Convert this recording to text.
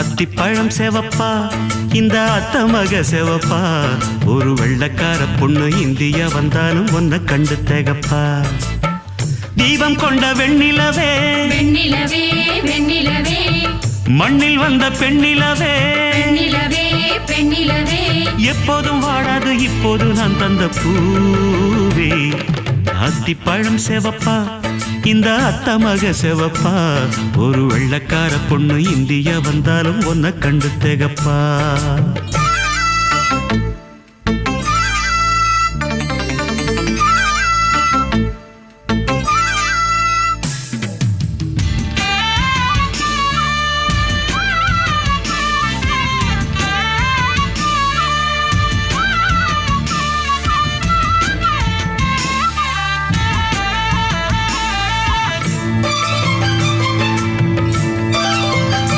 அத்திப்பழம் செவப்பா இந்த அத்த மக செவப்பா. ஒரு வெள்ளக்கார பொண்ணு இந்தியா வந்தாலும் ஒன்ன கண்டு தேகப்பா. தீபம் கொண்ட வெண்ணிலவே வெண்ணிலவே வெண்ணிலவே. மண்ணில் வந்த பெண்ணிலவே. பெண்ணிலவே. எப்போதும் வாடாது இப்போது நான் தந்த பூவே அத்திப்பழம் செவப்பா இந்த அத்தமக செவப்பா. ஒரு வெள்ளக்கார பொண்ணு இந்தியா வந்தாலும் ஒன்ன கண்டு தேகப்பா.